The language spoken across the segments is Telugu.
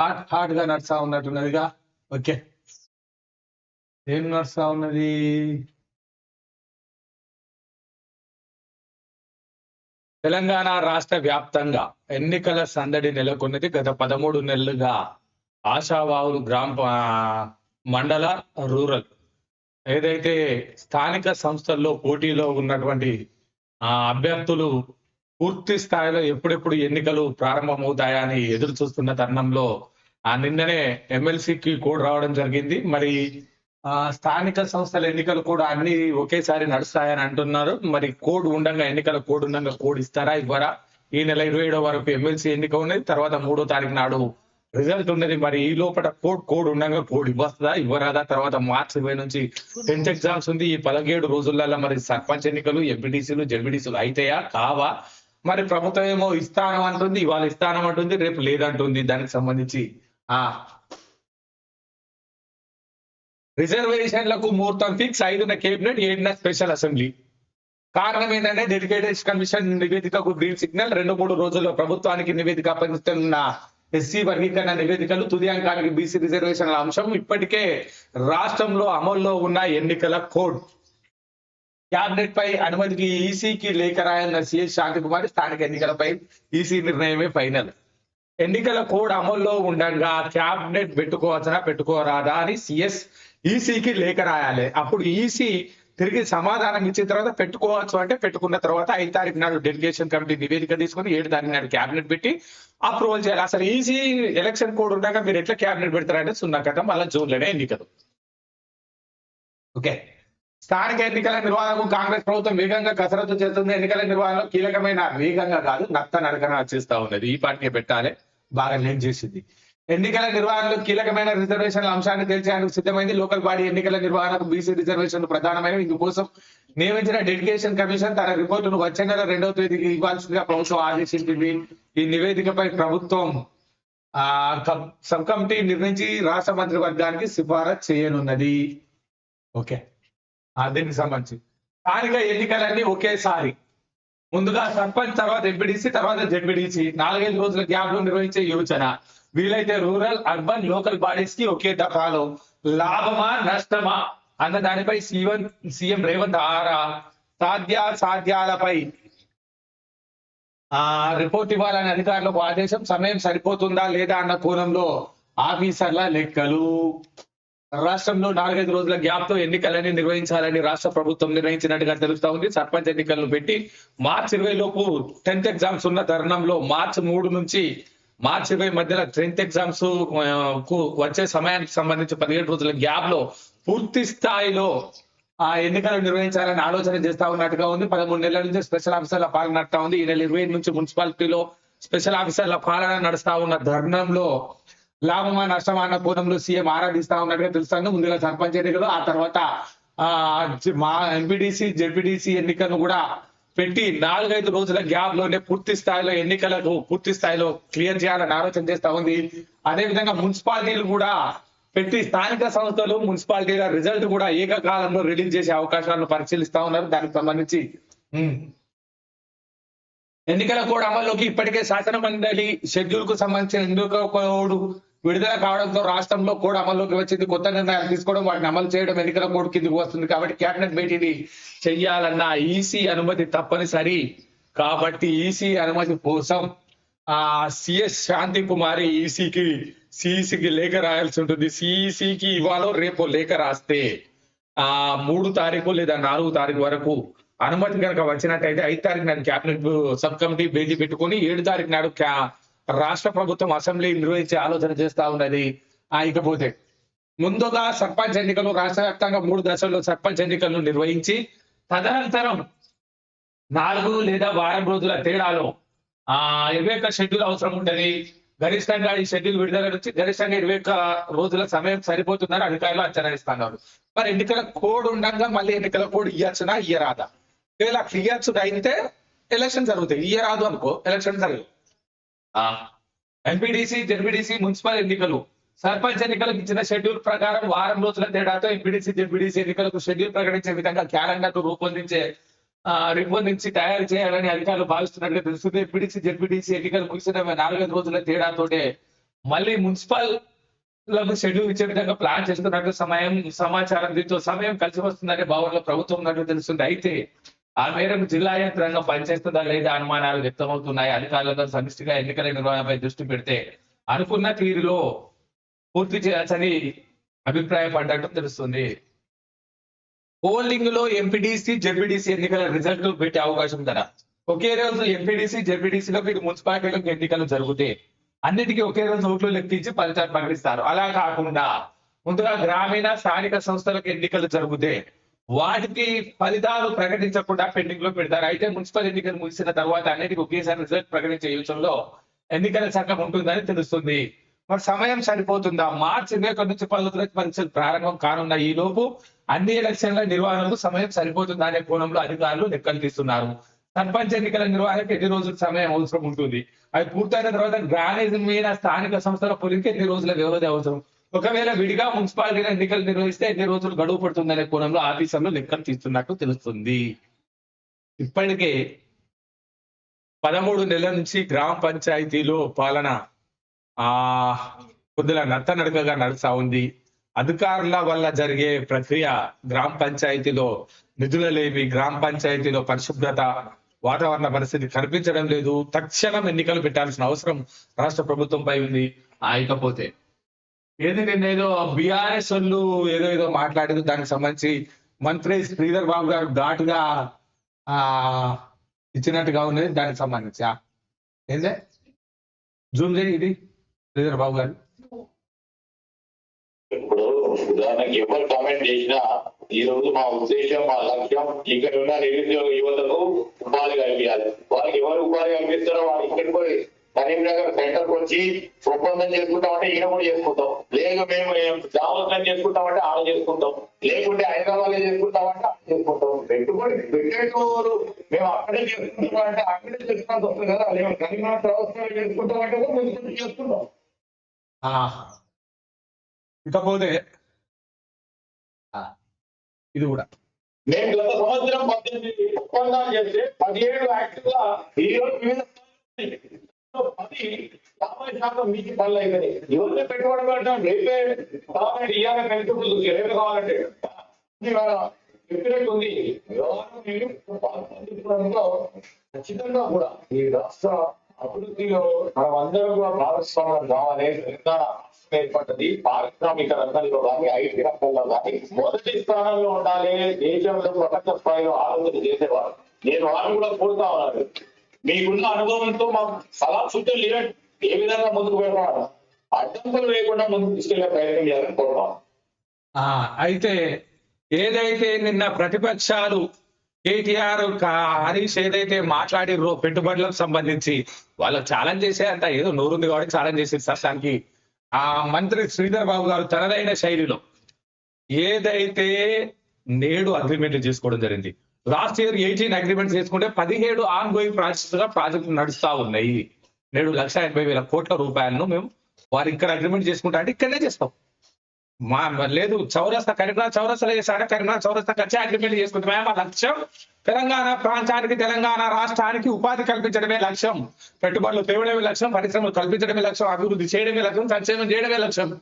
హాట్ హాట్గా నడుస్తా ఉన్నట్టున్నదిగా. ఓకే. ఏం నడుస్తా ఉన్నది? తెలంగాణ రాష్ట్ర వ్యాప్తంగా ఎన్నికల సందడి నెలకొన్నది గత పదమూడు నెలలుగా ఆశావాహులు గ్రామ మండల రూరల్. ఏదైతే స్థానిక సంస్థల్లో పోటీలో ఉన్నటువంటి ఆ అభ్యర్థులు పూర్తి స్థాయిలో ఎప్పుడెప్పుడు ఎన్నికలు ప్రారంభమవుతాయా అని ఎదురు చూస్తున్న తరుణంలో ఆ నిన్ననే ఎమ్మెల్సీకి కోడ్ రావడం జరిగింది. మరి ఆ స్థానిక సంస్థల ఎన్నికలు కూడా అన్ని ఒకేసారి నడుస్తాయని అంటున్నారు. మరి కోడ్ ఉండగా ఎన్నికల కోడ్ ఉండంగా కోడ్ ఇస్తారా ఇవ్వరా? ఈ నెల ఇరవై ఏడో వరకు ఎమ్మెల్సీ ఎన్నిక ఉన్నది తర్వాత మూడో తారీఖు నాడు రిజల్ట్ ఉన్నది. మరి ఈ లోపల కోడ్ కోడ్ ఉండగా కోడ్ ఇవ్వస్తుందా ఇవ్వరాదా? తర్వాత మార్చి ఇరవై నుంచి టెన్త్ ఎగ్జామ్స్ ఉంది. ఈ పదిహేడు రోజులలో మరి సర్పంచ్ ఎన్నికలు ఎంపీటీసీలు జెడ్పీటీసీలు అయితాయా కావా? మరి ప్రభుత్వం ఏమో ఇస్తానం అంటుంది ఇవాళ ఇస్తానం అంటుంది రేపు లేదంటుంది. దానికి సంబంధించి ఆ రిజర్వేషన్లకు ముహూర్తం ఫిక్స్ ఐదున కేబినెట్ ఏడున స్పెషల్ అసెంబ్లీ. కారణం ఏంటంటే డెడికేటెడ్ కమిషన్ నివేదికకు గ్రీన్ సిగ్నల్. రెండు మూడు రోజుల్లో ప్రభుత్వానికి నివేదిక అప్పగిస్తున్న ఎస్సీ వర్గీకరణ నివేదికలు తుది అంకానికి బీసీ రిజర్వేషన్ల అంశం. ఇప్పటికే రాష్ట్రంలో అమల్లో ఉన్న ఎన్నికల కోడ్. క్యాబినెట్ పై అనుమతికి ఈసీకి లేఖ రాయన్న సిఎస్ శాంతికుమారి స్థానిక ఎన్నికలపై ఈసీ నిర్ణయమే ఫైనల్. ఎన్నికల కోడ్ అమల్లో ఉండగా క్యాబినెట్ పెట్టుకోవచ్చనా పెట్టుకోరాదా అని సిఎస్ ఈసీకి లేఖ రాయాలి. అప్పుడు ఈసీ తిరిగి సమాధానం ఇచ్చిన తర్వాత పెట్టుకోవచ్చు అంటే పెట్టుకున్న తర్వాత ఐదు తారీఖు నాడు డెలిగేషన్ కమిటీ నివేదిక తీసుకుని ఏడు తారీఖు నాడు క్యాబినెట్ పెట్టి అప్రూవల్ చేయాలి. అసలు ఈసీ ఎలక్షన్ కోడ్ ఉండగా మీరు ఎట్లా క్యాబినెట్ పెడతారంటే సున్నా కదా మళ్ళీ జూన్లోనే ఎన్నికలు. ఓకే. స్థానిక ఎన్నికల నిర్వహణకు కాంగ్రెస్ ప్రభుత్వం వేగంగా కసరత్తు చేస్తుంది. ఎన్నికల నిర్వహణలో కీలకమైన వేగంగా కాదు నత్త నడకన చేస్తా ఉన్నది. ఈ పార్టీ పెట్టాలి. బాగా లేట్ చేసింది. ఎన్నికల నిర్వహణలో కీలకమైన రిజర్వేషన్ల అంశాన్ని తెలిసేందుకు సిద్ధమైంది. లోకల్ బాడీ ఎన్నికల నిర్వహణకు బీసీ రిజర్వేషన్లు ప్రధానమైనవి. ఇందుకోసం నియమించిన డెడికేషన్ కమిషన్ తన రిపోర్టును వచ్చే నెల రెండవ తేదీకి ఇవ్వాల్సిందిగా ప్రభుత్వం ఆదేశించింది. ఈ నివేదికపై ప్రభుత్వం ఆ కం- సబ్ కమిటీ నిర్మించి రాష్ట్ర మంత్రివర్గానికి సిఫారసు చేయనున్నది. ఓకే. దీనికి సంబంధించి. స్థానిక ఎన్నికలన్నీ ఒకేసారి. ముందుగా సర్పంచ్ తర్వాత ఎంపీడీసీ తర్వాత జెడ్పీడీసీ. నాలుగైదు రోజుల గ్యాప్లో నిర్వహించే యోచన వీలైతే రూరల్ అర్బన్ లోకల్ బాడీస్కి ఒకే దఫాలో. లాభమా నష్టమా? అన్న దానిపై సీఎం సీఎం రేవంత్ ఆరా సాధ్య సాధ్యాలపై ఆ రిపోర్ట్ ఇవ్వాలని అధికారులకు ఆదేశం. సమయం సరిపోతుందా లేదా అన్న కోణంలో ఆఫీసర్ల లెక్కలు. రాష్ట్రంలో నాలుగైదు రోజుల గ్యాప్తో ఎన్నికలని నిర్వహించాలని రాష్ట్ర ప్రభుత్వం నిర్ణయించినట్టుగా తెలుస్తా ఉంది. సర్పంచ్ ఎన్నికలను పెట్టి మార్చి ఇరవై లోపు టెన్త్ ఎగ్జామ్స్ ఉన్న తరుణంలో మార్చి మూడు నుంచి మార్చి ఇరవై మధ్యలో టెన్త్ ఎగ్జామ్స్కు వచ్చే సమయానికి సంబంధించి పదిహేడు రోజుల గ్యాప్లో పూర్తి స్థాయిలో ఆ ఎన్నికలు నిర్వహించాలని ఆలోచన చేస్తా ఉన్నట్టుగా ఉంది. పదమూడు నెలల నుంచి స్పెషల్ ఆఫీసర్ల పాలన నడుతా ఉంది. ఈ నెల ఇరవై నుంచి మున్సిపాలిటీలో స్పెషల్ ఆఫీసర్ల పాలన నడుస్తా ఉన్న తరుణంలో లాభమా నష్టమా అన్న కోణంలో సీఎం ఆరాధిస్తా ఉన్నట్టుగా తెలుస్తాను ముందుగా సర్పంచ్ ఎన్నికలు ఆ తర్వాత ఆ మా ఎంపీడీసీ జెడ్పీడీసీ ఎన్నికలను కూడా పెట్టి నాలుగైదు రోజుల గ్యాప్లోనే పూర్తి స్థాయిలో ఎన్నికలకు పూర్తి స్థాయిలో క్లియర్ చేయాలని ఆలోచన చేస్తా ఉంది. అదే విధంగా మున్సిపాలిటీలు కూడా పెట్టి స్థానిక సంస్థలు మున్సిపాలిటీల రిజల్ట్ కూడా ఏకకాలంలో రిలీజ్ చేసే అవకాశాలను పరిశీలిస్తా ఉన్నారు. దానికి సంబంధించి ఎన్నికల కోడ్ అమల్లోకి ఇప్పటికే శాసన మండలి షెడ్యూల్కు సంబంధించిన ఎన్నికల కోడ్ విడుదల కావడంతో రాష్ట్రంలో కోడ్ అమల్లోకి వచ్చింది. కొత్త నిర్ణయాలు తీసుకోవడం వాటిని అమలు చేయడం ఎన్నికల కోడ్ కిందకు వస్తుంది. కాబట్టి కేబినెట్ భేటీని చెయ్యాలన్న ఈసీ అనుమతి తప్పనిసరి. కాబట్టి ఈసీ అనుమతి కోసం ఆ సిఎస్ శాంతి కుమారి ఈసీకి సిఈసికి లేఖ రాయాల్సి ఉంటుంది. సిఈసికి ఇవాళ రేపు లేఖ రాస్తే ఆ మూడు తారీఖు లేదా నాలుగు తారీఖు వరకు అనుమతి కనుక వచ్చినట్టయితే ఐదు తారీఖు నాడు క్యాబినెట్ సబ్ కమిటీ భేటీ పెట్టుకొని ఏడు తారీఖు నాడు రాష్ట్ర ప్రభుత్వం అసెంబ్లీ నిర్వహించే ఆలోచన చేస్తా ఉన్నది. ఇకపోతే ముందుగా సర్పంచ్ ఎన్నికలు రాష్ట్ర వ్యాప్తంగా మూడు దశల్లో సర్పంచ్ ఎన్నికలను నిర్వహించి తదనంతరం నాలుగు లేదా వారం రోజుల తేడాలో ఆ ఇరవై ఒక్క షెడ్యూల్ అవసరం ఉంటది గరిష్టంగా ఈ షెడ్యూల్ విడుదల నుంచి గరిష్టంగా ఇరవై ఒక్క రోజుల సమయం సరిపోతుందని అధికారులు అంచనా ఇస్తున్నారు మరి ఎన్నికల కోడ్ ఉండగా మళ్ళీ ఎన్నికల కోడ్ ఇయ్యచ్చునా ఇయ్యరాదా? ఒకవేళ ఇయ్యచ్చు అయితే ఎలక్షన్ జరుగుతాయి. ఇయ్యరాదు అనుకో ఎలక్షన్ జరగదు. ఎంపీడీసీ జెడ్పీడీసీ మున్సిపల్ ఎన్నికలు. సర్పంచ్ ఎన్నికలకు ఇచ్చిన షెడ్యూల్ ప్రకారం వారం రోజుల తేడాతో ఎంపీడీసీ జెడ్పీడీసీ ఎన్నికలకు షెడ్యూల్ ప్రకటించే విధంగా క్యాలెండర్ రూపొందించే రూపొందించి తయారు చేయాలని అధికారులు భావిస్తున్నట్టుగా తెలుస్తుంది. ఎంపీడీసీ జెడ్పీడీసీ ఎన్నికలు ముగిసిన నాలుగైదు రోజుల తేడాతోటే మళ్ళీ మున్సిపల్లకు షెడ్యూల్ ఇచ్చే విధంగా ప్లాన్ చేస్తున్నట్టు సమయం సమాచారం దీంతో సమయం కలిసి వస్తుందనే భావనలో ప్రభుత్వం ఉన్నట్టు తెలుస్తుంది. అయితే ఆ మేరకు జిల్లా యంత్రాంగం పనిచేస్తుందా లేదా అనుమానాలు వ్యక్తమవుతున్నాయి. అధికారులతో సమిష్టిగా ఎన్నికల నిర్వహణపై దృష్టి పెడితే అనుకున్న తీరులో పూర్తి చేయాల్సని అభిప్రాయపడ్డట్టు తెలుస్తుంది. పోలింగ్లో ఎంపీడీసీ జెడ్పీడీసీ ఎన్నికల రిజల్ట్ పెట్టే అవకాశం ధర ఒకే రోజు ఎంపీడీసీ జెడ్పీడీసీలో మీరు మున్సిపాలిటీలకు ఎన్నికలు జరిగితే అన్నిటికీ ఒకే రోజు ఓట్లు లెక్కించి ఫలితాలు ప్రకటిస్తారు. అలా కాకుండా ముందుగా గ్రామీణ స్థానిక సంస్థలకు ఎన్నికలు జరిగితే వాటికి ఫలితాలు ప్రకటించకుండా పెండింగ్లో పెడతారు. అయితే మున్సిపల్ ఎన్నికలు ముగిసిన తర్వాత అన్నిటికీ ఒకేసారి రిజల్ట్ ప్రకటించే యోచనలో ఎన్నికల చట్టం ఉంటుందని తెలుస్తుంది. మరి సమయం సరిపోతుందా? మార్చి ఇరవై ఒకటి నుంచి పదవ పరీక్షలు ప్రారంభం కానున్న ఈ లోపు అన్ని ఎలక్షన్ల నిర్వహణకు సమయం సరిపోతుందా అనే కోణంలో అధికారులు లెక్కలు తీస్తున్నారు. సర్పంచ్ ఎన్నికల నిర్వహణకు ఎన్ని రోజులు సమయం అవసరం ఉంటుంది? అది పూర్తయిన తర్వాత గ్రానేజ్ మీద స్థానిక సంస్థల పొలికి ఎన్ని రోజుల వ్యవధి అవసరం? ఒకవేళ విడిగా మున్సిపాలిటీ ఎన్నికలు నిర్వహిస్తే ఎన్ని రోజులు గడువు పడుతుందనే కోణంలో ఆఫీసర్లు లెక్కలు తీస్తున్నట్టు తెలుస్తుంది. ఇప్పటికే పదమూడు నెలల నుంచి గ్రామ పంచాయతీలో పాలన ఆ కొద్దిగా నత్తనడకగా నడుస్తా ఉంది. అధికారుల వల్ల జరిగే ప్రక్రియ గ్రామ పంచాయతీలో నిధుల లేవి గ్రామ పంచాయతీలో పరిశుభ్రత వాతావరణ పరిస్థితి కనిపించడం లేదు. తక్షణం ఎన్నికలు పెట్టాల్సిన అవసరం రాష్ట్ర ప్రభుత్వంపై ఉంది. ఆయకపోతే ఏది నిన్న ఏదో బీఆర్ఎస్ వాళ్ళు ఏదో ఏదో మాట్లాడేది దానికి సంబంధించి మంత్రి శ్రీధర్ బాబు గారు ఘాటుగా ఆ ఇచ్చినట్టుగా ఉన్నది దానికి సంబంధించి. ఏందే? జూమ్ చేయి ఇది శ్రీధర్ బాబు గారు. ఇప్పుడు ఉదాహరణకి ఎవరు కామెంట్ చేసినా ఈ రోజు మా ఉద్దేశం మా లక్ష్యం ఇక్కడ ఉన్న నిరుద్యోగ యువతకు ఉపాధి కల్పించాలి వారికి ఎవరు ఉపాధి కల్పిస్తారో వాళ్ళు ఇక్కడ పోయి కరీంనగర్ సెంటర్ వచ్చి ఒప్పందం చేసుకుంటామంటే ఈయన కూడా చేసుకుంటాం. లేదు మేము జాబ్ చేసుకుంటామంటే ఆడ చేసుకుంటాం. లేకుంటే హైదరాబాద్ చేసుకుంటామంటే ఆడ చేసుకుంటాం. పెట్టుబడి పెట్టేటోరు మేము అక్కడే చేసుకుంటామంటే అక్కడే చేసుకోవాల్సి వస్తుంది కదా. లేదు కరీంనగర్ వ్యవస్థలో చేసుకుంటామంటే కూడా మేము చేసుకుంటాం. ఇకపోతే ఇది కూడా. మేము గత సంవత్సరం పద్దెనిమిది ఒప్పందాలు చేస్తే పదిహేడు యాక్టివ్గా ఈ రోజు వివిధ పది యాభై శాతం మీకు పనులు అయిపోయి ఎవరిని పెట్టుబడి పెట్టడం రేపే కావాలంటే ఇయ్యాల కనిపించదు రేపు కావాలంటే ఇవాళ చెప్పినట్టు ఉంది. వ్యవహారం ఖచ్చితంగా కూడా ఈ రాష్ట్ర అభివృద్ధిలో మనం అందరం కూడా భాగస్వామ్యం కావాలి. తెలంగాణ ఏర్పడ్డది. పారిశ్రామిక రంగంలో కానీ ఐటీ రంగంలో కానీ మొదటి స్థానంలో ఉండాలి. దేశంలో ప్రపంచ స్థాయిలో ఆలోచన చేసేవారు. నేను వారిని కూడా కోరుతా ఉన్నాను. మీకున్న అనుభవంతో మాకు సలహా సూచనలు ఇవ్వండి. ఏ విధంగా ముందుకు వెళ్ళాలి అడ్డంకులు లేకుండా ముందుకు తీసుకెళ్ళే ప్రయత్నం చేయాలని కోరుతాం ఆ, అయితే ఏదైతే నిన్న ప్రతిపక్షాలు కేటీఆర్ హరీష్ ఏదైతే మాట్లాడిర్రో పెట్టుబడులకు సంబంధించి వాళ్ళకి ఛాలెంజ్ చేసే అంత ఏదో నోరుంది కాబట్టి ఛాలెంజ్ చేసేది సార్ దానికి ఆ మంత్రి శ్రీధర్ బాబు గారు తనదైన శైలిలో ఏదైతే నేడు అగ్రిమెంట్ చేసుకోవడం జరిగింది లాస్ట్ ఇయర్ ఎయిటీన్ అగ్రిమెంట్స్ చేసుకుంటే పదిహేడు ఆన్ గోయింగ్ ప్రాజెక్ట్స్గా ప్రాజెక్టులు నడుస్తా ఉన్నాయి. నేడు లక్ష ఎనభై వేల కోట్ల రూపాయలను మేము వారు ఇక్కడ అగ్రిమెంట్ చేసుకుంటా అంటే ఇక్కడనే చేస్తాం. మా లేదు చౌరస్తా కరీంనగర్ చౌరస్తాలో చేశాడే కరీంనగర్ చౌరస్తా వచ్చి అగ్రిమెంట్ చేసుకుంటామే మా లక్ష్యం తెలంగాణ ప్రాంతానికి తెలంగాణ రాష్ట్రానికి ఉపాధి కల్పించడమే లక్ష్యం. పెట్టుబడులు తేవడమే లక్ష్యం పరిశ్రమలు కల్పించడమే లక్ష్యం అభివృద్ధి చేయడమే లక్ష్యం సంక్షేమం చేయడమే లక్ష్యం.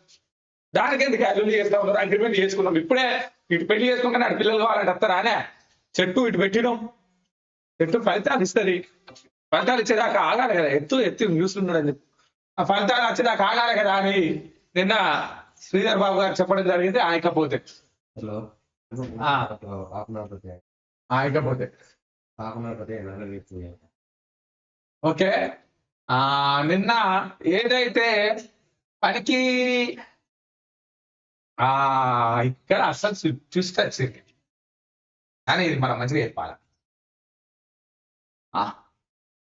దానికి ఎందుకు అభివృద్ధి చేస్తా ఉన్నారు? అగ్రిమెంట్ చేసుకున్నాం. ఇప్పుడే ఇటు పెళ్ళి చేసుకుంటే అటు పిల్లలు కావాలంటే వస్తారానే చెట్టు ఇటు పెట్టినాం. చెట్టు ఫలితాలు ఇస్తుంది. ఫలితాలు ఇచ్చేదాకా ఆగాలి కదా. ఎత్తు ఎత్తు చెప్పి. ఆ ఫలితాలు వచ్చేదాకా ఆగాలి కదా అని నిన్న శ్రీధర్ బాబు గారు చెప్పడం జరిగింది. ఆయకపోతే ఆయకపోతే ఓకే. ఆ నిన్న ఏదైతే పనికి ఆ ఇక్కడ అసలు వచ్చింది కానీ ఇది మనం మంచిగా చెప్పాలి? ఆ,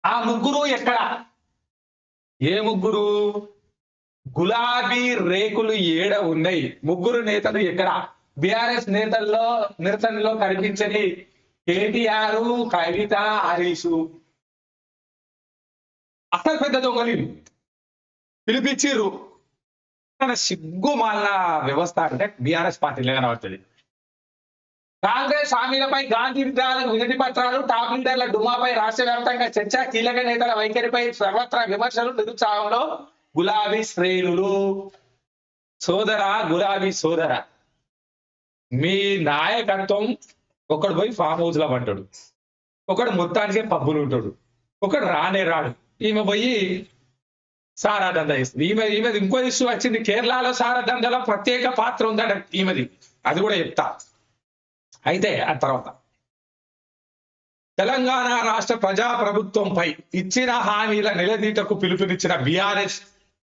ఆ ముగ్గురు ఎక్కడ? ఏ ముగ్గురు? గులాబీ రేకులు ఏడ ఉన్నాయి? ముగ్గురు నేతలు ఎక్కడ? బిఆర్ఎస్ నేతల్లో నిరసనలో కనిపించని కేటీఆర్ కవిత హరీషు. అసలు పెద్ద దొంగలు. పిలిపించిర్రు. మన సిగ్గు మాలిన వ్యవస్థ అంటే బిఆర్ఎస్ పార్టీలో కనబడుతుంది కాంగ్రెస్ హామీలపై గాంధీ విగ్రహాలకు వినతి పత్రాలు టాప్ లీడర్ల డుమాపై రాష్ట్ర వ్యాప్తంగా చర్చ కీలక నేతల వైఖరిపై సర్వత్రా విమర్శలు నిరుత్సాహంలో గులాబీ శ్రేణులు సోదర గులాబీ సోదర మీ నాయకత్వం ఒకడు పోయి ఫామ్ హౌస్లో పడ్డాడు. ఒకడు మొత్తానికే పబ్బులు ఉంటాడు. ఒకడు రానే రాడు. ఈమె పోయి సారా దందా ఈమె ఈమెది ఇంకో ఇష్యూ వచ్చింది. కేరళలో సారా దందాలో ప్రత్యేక పాత్ర ఉందట ఈమెది. అది కూడా చెప్తా. అయితే ఆ తర్వాత. తెలంగాణ రాష్ట్ర ప్రజా ప్రభుత్వంపై ఇచ్చిన హామీల నిలదీటకు పిలుపునిచ్చిన బీఆర్ఎస్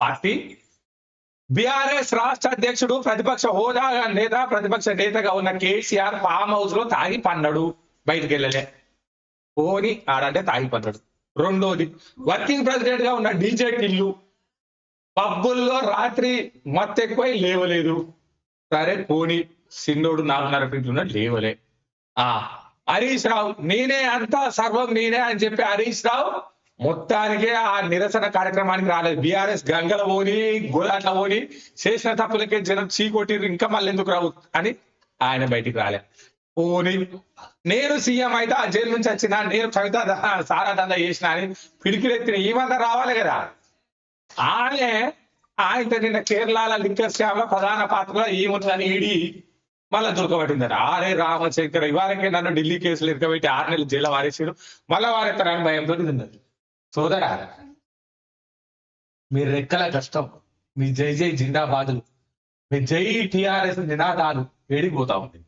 పార్టీ బీఆర్ఎస్ రాష్ట్ర అధ్యక్షుడు ప్రతిపక్ష హోదా నేత ప్రతిపక్ష నేతగా ఉన్న కేసీఆర్ ఫామ్ హౌస్లో తాగి పన్నాడు బయటికి వెళ్ళలే పోని ఆడంటే తాగి పన్నాడు. రెండోది వర్కింగ్ ప్రెసిడెంట్గా ఉన్న డీజే టిల్లు పబ్బుల్లో రాత్రి మత్తు ఎక్కువై లేవలేదు. సరే పోనీ. సిన్నోడు నాలుగున్నర ఫీట్లు ఉన్నాడు లేవలే. ఆ హరీష్ రావు నేనే అంతా సర్వం నేనే అని చెప్పి హరీష్ రావు మొత్తానికే ఆ నిరసన కార్యక్రమానికి రాలేదు. బీఆర్ఎస్ గంగల పోని గులాట్ల పోని చేసిన తప్పులకే జనం చీకొట్టిర్రు ఇంకా మళ్ళీ ఎందుకు రావు అని ఆయన బయటికి రాలే. పోని నేను సీఎం అయితే ఆ జైలు నుంచి వచ్చిన నేను కవిత ద- సారా దందా చేసిన అని పిడికిలెత్తిన ఏమంతా రావాలి కదా. ఆమె ఆయన నిన్న కేరళ లిక్కర్ స్కామ్ ప్రధాన పాత్రలో ఏముంటుందని ఈడి మళ్ళా దొరకబట్టిందట ఆరే రామశంకర్ ఇవాళకే నన్ను ఢిల్లీ కేసులు ఎక్కబెట్టి ఆరు నెలలు జైలు వారేసారు మళ్ళా వారెత్తారని భయంతో ఉన్నది సోదరా మీ రెక్కల కష్టం మీ జై జై జిందాబాదులు మీ జై టిఆర్ఎస్ నినాదాలు ఏడిపోతా ఉంది.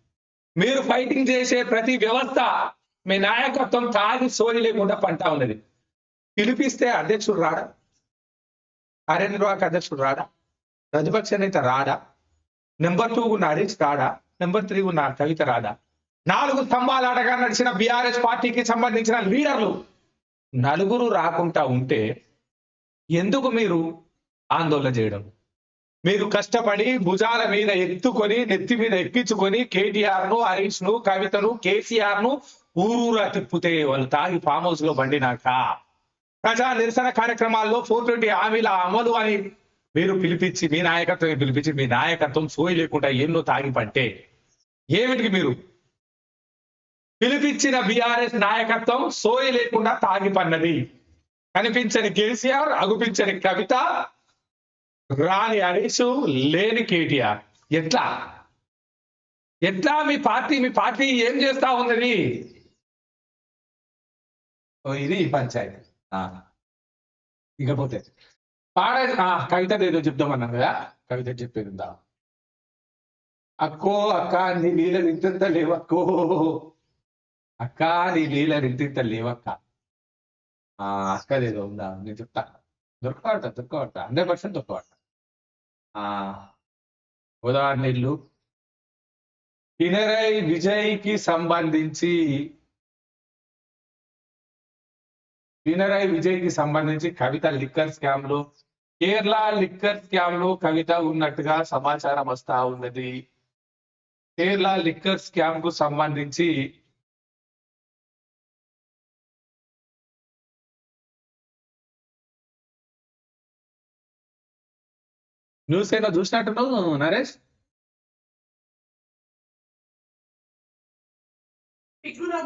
మీరు ఫైటింగ్ చేసే ప్రతి వ్యవస్థ మీ నాయకత్వం తాగి సోని లేకుండా పంటా ఉన్నది. పిలిపిస్తే అధ్యక్షుడు రాడా? కార్యనిర్వాహక అధ్యక్షుడు రాడా? ప్రతిపక్ష నేత రాడా? నెంబర్ టూ ఉన్న హరీష్ రాడా? నెంబర్ త్రీ ఉన్న కవిత రాధా. నాలుగు స్తంభాలు ఆటగా నడిచిన బీఆర్ఎస్ పార్టీకి సంబంధించిన లీడర్లు. నలుగురు రాకుండా ఉంటే ఎందుకు మీరు ఆందోళన చేయడం? మీరు కష్టపడి భుజాల మీద ఎత్తుకొని నెత్తి మీద ఎక్కించుకొని కేటీఆర్ను హరీష్ను కవితను కేసీఆర్ను ఊరూరా తిప్పితే వాళ్ళు తాగి ఫామ్ హౌస్లో పండినాక ప్రజా నిరసన కార్యక్రమాల్లో ఫోర్ ట్వంటీ హామీల అమలు అని మీరు పిలిపించి మీ నాయకత్వం పిలిపించి మీ నాయకత్వం సోయి లేకుండా ఎన్నో తాగి పంటే ఏమిటికి మీరు? పిలిపించిన బీఆర్ఎస్ నాయకత్వం సోయి లేకుండా తాగి పన్నది కనిపించని కేసీఆర్ అగుపించని కవిత రాని హరీష్ లేని కేటీఆర్. ఎట్లా? ఎట్లా మీ పార్టీ మీ పార్టీ ఏం చేస్తా ఉన్నది? ఇది ఈ పంచాయతీ. ఆ. ఇకపోతే. పాడ ఆ, కవిత ఏదో చెప్దామన్నాను కదా? కవిత చెప్పేది ఉందా? అక్కో అక్క నీ నీళ్ళ ఇంత లేవక్కో. అక్క నీ నీళ్ళ ఇంత లేవక్క. ఆ అక్కదేదో ఉందా? నేను చెప్తా. దొరకబడతా దొరకబడతా హండ్రెడ్ పర్సెంట్ దొరకబడతా ఆ గోదావరి నీళ్ళు. పినరై విజయ్కి సంబంధించి పినరై విజయ్కి సంబంధించి కవిత లిక్కర్ స్కామ్లో కేరళ లిక్కర్ స్కామ్లో కవిత ఉన్నట్టుగా సమాచారం వస్తా ఉన్నది. కేరళ లిక్కర్ స్కామ్కు సంబంధించి న్యూస్ ఏదో చూసినట్టున్నావు నరేష్? ఇట్లు.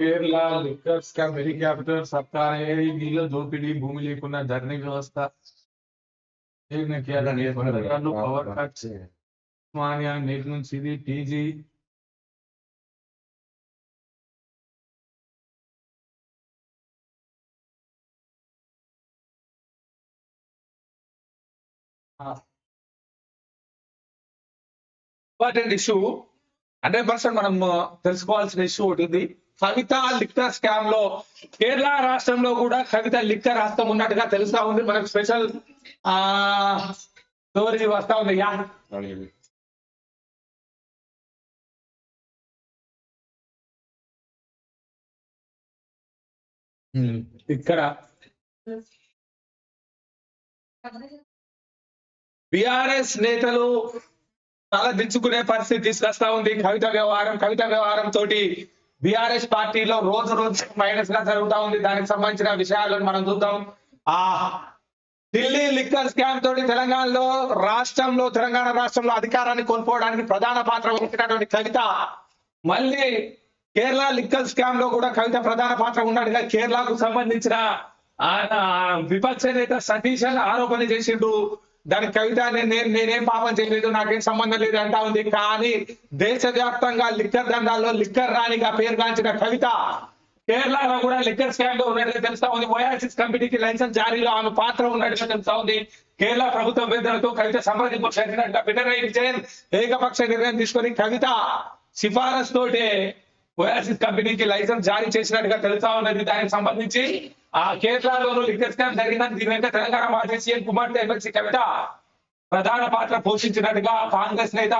కేరళ లిక్కర్ స్కామ్ హెలికాప్టర్ సత్తానే నీళ్ళ దోపిడీ భూమి లేకుండా ధరణి వ్యవస్థ. Power cuts. ఉస్మానియా నేటి నుంచి ఇది TG. Important issue. Hundred percent మనం తెలుసుకోవాల్సిన ఇష్యూ ఒకటి కవిత లిక్కర్ స్కామ్లో కేరళ రాష్ట్రంలో కూడా కవిత లిక్కర్ హస్తం ఉన్నట్టుగా తెలుస్తా ఉంది. మనకు స్పెషల్ ఆ స్టోరీ వస్తా ఉంది. యా. ఇక్కడ. బిఆర్ఎస్ నేతలు తల దించుకునే పరిస్థితి తీసుకొస్తా ఉంది. కవిత వ్యవహారం కవిత వ్యవహారం తోటి బిఆర్ఎస్ పార్టీలో రోజు రోజు మైనస్గా జరుగుతా ఉంది. దానికి సంబంధించిన విషయాలను మనం చూద్దాం. ఆ ఢిల్లీ లిక్కర్ స్కామ్ తోటి తెలంగాణలో రాష్ట్రంలో తెలంగాణ రాష్ట్రంలో అధికారాన్ని కోల్పోవడానికి ప్రధాన పాత్ర వహించినటువంటి కవిత మళ్ళీ కేరళ లిక్కర్ స్కామ్లో కూడా కవిత ప్రధాన పాత్ర ఉన్నట్టుగా కేరళకు సంబంధించిన ఆయన విపక్ష నేత సతీష్ ఆరోపణ చేసిండు. దానికి కవిత నేను నేనేం పాపం చేయలేదు నాకేం సంబంధం లేదు అంటా ఉంది. కానీ దేశవ్యాప్తంగా లిక్కర్ దండాల్లో లిక్కర్ రాణిగా పేరుగాంచిన కవిత కేరళలో కూడా లిక్కర్ స్కామ్లో ఉన్నట్టుగా తెలుస్తా ఉంది. ఓయాసిస్ కంపెనీకి లైసెన్స్ జారీలో ఆమె పాత్ర ఉన్నట్టుగా తెలుస్తా ఉంది. కేరళ ప్రభుత్వ వేదనతో కవిత సంప్రదింపు చేసినట్టు పినరయి విజయన్ ఏకపక్ష నిర్ణయం తీసుకొని కవిత సిఫారసు తోటే ఓయాసిస్ కంపెనీకి లైసెన్స్ జారీ చేసినట్టుగా తెలుస్తా ఉన్నది. దానికి సంబంధించి ఆ కేరళలోనూ లిక్కర్ స్కామ్ జరిగిందని దీని వెనుక తెలంగాణ మాజీ సీఎం కుమార్తె ఎమ్మెల్సీ కవిత ప్రధాన పాత్ర పోషించినట్టుగా కాంగ్రెస్ నేత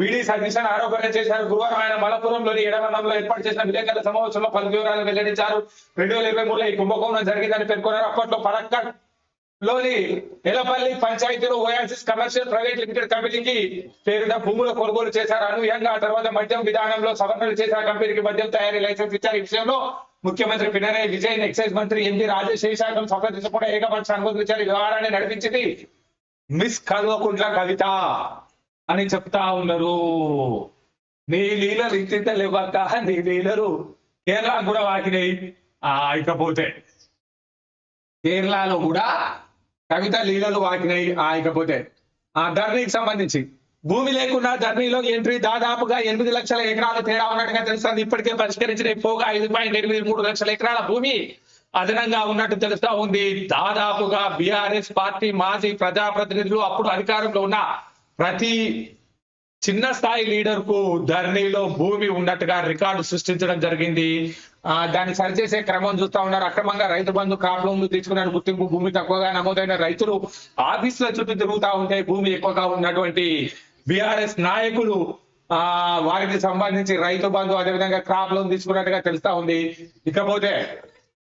విడి సతీశన్ అని ఆరోపణ చేశారు. గురువారం ఆయన మలపురంలోని ఎడవనంలో ఏర్పాటు చేసిన విలేకరుల సమావేశంలో పలు వివరాలు వెల్లడించారు. రెండు వేల ఇరవై మూడులో ఈ కుంభకోణం జరిగిందని పేర్కొన్నారు. అప్పట్లో పరక్కట్ లోని ఎలపల్లి పంచాయతీలో ఓయాసిస్ కమర్షియల్ ప్రైవేట్ లిమిటెడ్ కంపెనీకి పేరున భూముల కొనుగోలు చేశారు. అనుయంగా ఆ తర్వాత మద్యం విధానంలో సవరణలు చేసిన కంపెనీకి మద్యం తయారీ లైసెన్స్ ఇచ్చారు. ఈ విషయంలో ముఖ్యమంత్రి పినరయ్ విజయన్ ఎక్సైజ్ మంత్రి ఎంపీ రాజేష్ శేషాకం సంప్రదించకుండా ఏకపక్ష అనుమతించారు వ్యవహారాన్ని నడిపించింది మిస్ కల్వకుంట్ల కవిత అని చెప్తా ఉన్నారు. నీ లీలలు ఇంత లేవక్క నీ లీలలు కేరళ కూడా వాకినాయి. ఆ ఇకపోతే కేరళలో కూడా కవిత లీలలు వాకినాయి ఆయకపోతే ఇకపోతే ఆ ధరణికి సంబంధించి భూమి లేకుండా ధరణిలో ఎంట్రీ దాదాపుగా ఎనిమిది లక్షల ఎకరాలు తేడా ఉన్నట్టుగా తెలుస్తుంది. ఇప్పటికే పరిష్కరించిన పోగా ఐదు పాయింట్ ఎనిమిది మూడు లక్షల ఎకరాల భూమి అదనంగా ఉన్నట్టు తెలుస్తా ఉంది. దాదాపుగా బీఆర్ఎస్ పార్టీ మాజీ ప్రజాప్రతినిధులు అప్పుడు అధికారంలో ఉన్న ప్రతి చిన్న స్థాయి లీడర్కు ధరణిలో భూమి ఉన్నట్టుగా రికార్డు సృష్టించడం జరిగింది. దాన్ని సరిచేసే క్రమం చూస్తా ఉన్నారు. అక్రమంగా రైతు బంధు క్రాప్ లోన్లు తీసుకున్న గుర్తింపు భూమి తక్కువగా నమోదైన రైతులు ఆఫీసుల చుట్టూ తిరుగుతా ఉంటే భూమి ఎక్కువగా ఉన్నటువంటి బీఆర్ఎస్ నాయకులు ఆ వారికి సంబంధించి రైతు బంధు అదేవిధంగా క్రాప్ లోన్ తీసుకున్నట్టుగా తెలుస్తా ఉంది. ఇకపోతే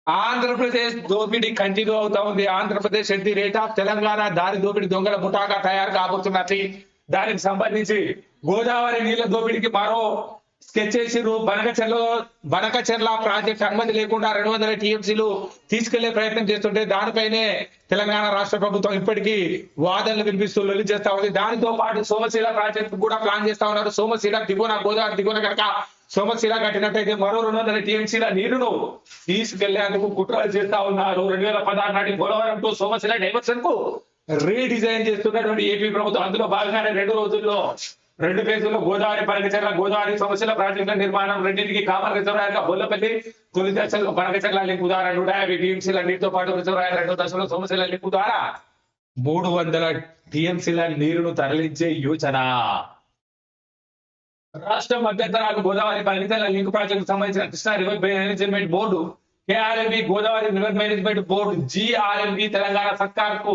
ఆంధ్రప్రదేశ్ దోపిడీ కంటిన్యూ అవుతా ఉంది. Andhra Pradesh at the rate of Telangana దారి దోపిడీ దొంగల ముఠాగా తయారు కాబోతున్నది. దానికి సంబంధించి గోదావరి నీళ్ళ దోపిడీకి మరో స్కెచ్ చేసిరు బనకచెర్ల బనకచెర్ల ప్రాజెక్ట్ అనుమతి లేకుండా రెండు వందల టీఎంసీలు తీసుకెళ్ళే ప్రయత్నం చేస్తుంటే దానిపైనే తెలంగాణ రాష్ట్ర ప్రభుత్వం ఇప్పటికీ వాదనలు వినిపిస్తూ లొల్లి చేస్తా ఉంది. దానితో పాటు సోమశీల ప్రాజెక్టు కూడా ప్లాన్ చేస్తా ఉన్నారు. సోమశీల దిగువన గోదావరి దిగువన కనుక సోమశీల కట్టినట్టయితే మరో రెండు వందల టీఎంసీల నీరును తీసుకెళ్ళేందుకు కుట్రలు చేస్తా ఉన్నారు. రెండు వేల పదహారు నాటి పోలవరం టు సోమశీల డైవర్షన్కు రీడిజైన్ చేస్తున్నటువంటి ఏపీ ప్రభుత్వం. అందులో భాగంగానే రెండు రోజుల్లో రెండు ఫేజుల్లో గోదావరి పనకచర్ల గోదావరి సమస్యల ప్రాజెక్టుల నిర్మాణం రెండింటికి కామన్ రిజర్వాయర్గా బొల్లపల్లి తొలి దశలో పనకచర్ల లింపు ద్వారా నూట యాభై టీఎంసీల నీటితో పాటు రిజర్వాయర్ రెండో దశలో సమస్యల లింపు ద్వారా మూడు వందల టీఎంసీల నీరును తరలించే యోచన. రాష్ట్ర మధ్యంతరాలు గోదావరి పనకచర్ల లింక్ ప్రాజెక్టు సంబంధించిన Krishna river management board KRMB Godavari river management board GRMB Telangana సర్కార్కు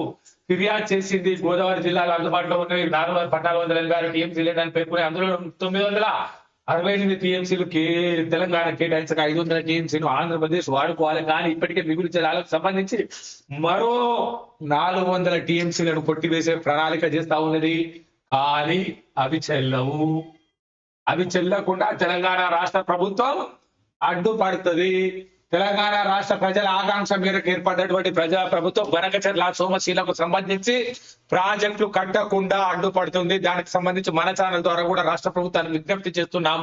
ఫిర్యాదు చేసింది. గోదావరి జిల్లాలో అందుబాటులో ఉన్నవి నాలుగు పద్నాలుగు వందల ఎనభై ఆరు టీఎంసీ లేదని పేర్కొని అందులో తొమ్మిది వందల అరవై ఎనిమిది టీఎంసీలు కే తెలంగాణ కేటాయించక ఐదు వందల టీఎంసీలు ఆంధ్రప్రదేశ్ వాడుకోవాలి. కానీ ఇప్పటికే మిగులు జిల్లాలకు సంబంధించి మరో నాలుగు వందల టీఎంసీలను కొట్టివేసే ప్రణాళిక చేస్తా ఉన్నది. కానీ అవి చెల్లవు. అవి చెల్లకుండా తెలంగాణ రాష్ట్ర ప్రభుత్వం అడ్డుపడుతుంది. తెలంగాణ రాష్ట్ర ప్రజల ఆకాంక్ష మేరకు ఏర్పడినటువంటి ప్రజా ప్రభుత్వం బనకచర్ల సోమశీలకు సంబంధించి ప్రాజెక్టులు కట్టకుండా అడ్డుపడుతుంది. దానికి సంబంధించి మన ఛానల్ ద్వారా కూడా రాష్ట్ర ప్రభుత్వాన్ని విజ్ఞప్తి చేస్తున్నాం.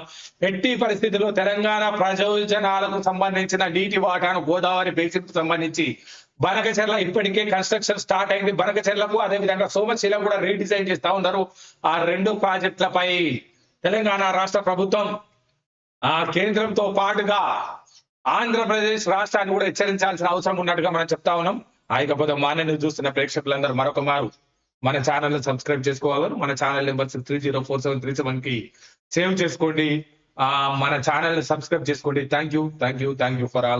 ఎట్టి పరిస్థితుల్లో తెలంగాణ ప్రయోజనాలకు సంబంధించిన నీటి వాటాను గోదావరి బేసిన్కు సంబంధించి బనకచెర్ల ఇప్పటికే కన్స్ట్రక్షన్ స్టార్ట్ అయింది. బనకచెర్లకు అదేవిధంగా సోమశీల కూడా రీడిజైన్ చేస్తా ఉన్నారు. ఆ రెండు ప్రాజెక్టులపై తెలంగాణ రాష్ట్ర ప్రభుత్వం ఆ కేంద్రంతో పాటుగా ఆంధ్రప్రదేశ్ రాష్ట్రాన్ని కూడా హెచ్చరించాల్సిన అవసరం ఉన్నట్టుగా మనం చెప్తా ఉన్నాం. ఆయకపోతే ఇకపోతే చూస్తున్న ప్రేక్షకులందరూ మరొక మారు. మన ఛానల్ సబ్స్క్రైబ్ చేసుకోవాలి. మన channel number three zero four seven three సెవెన్కి సేవ్ చేసుకోండి. ఆ మన ఛానల్ సబ్స్క్రైబ్ చేసుకోండి. Thank you. Thank you. Thank you for all.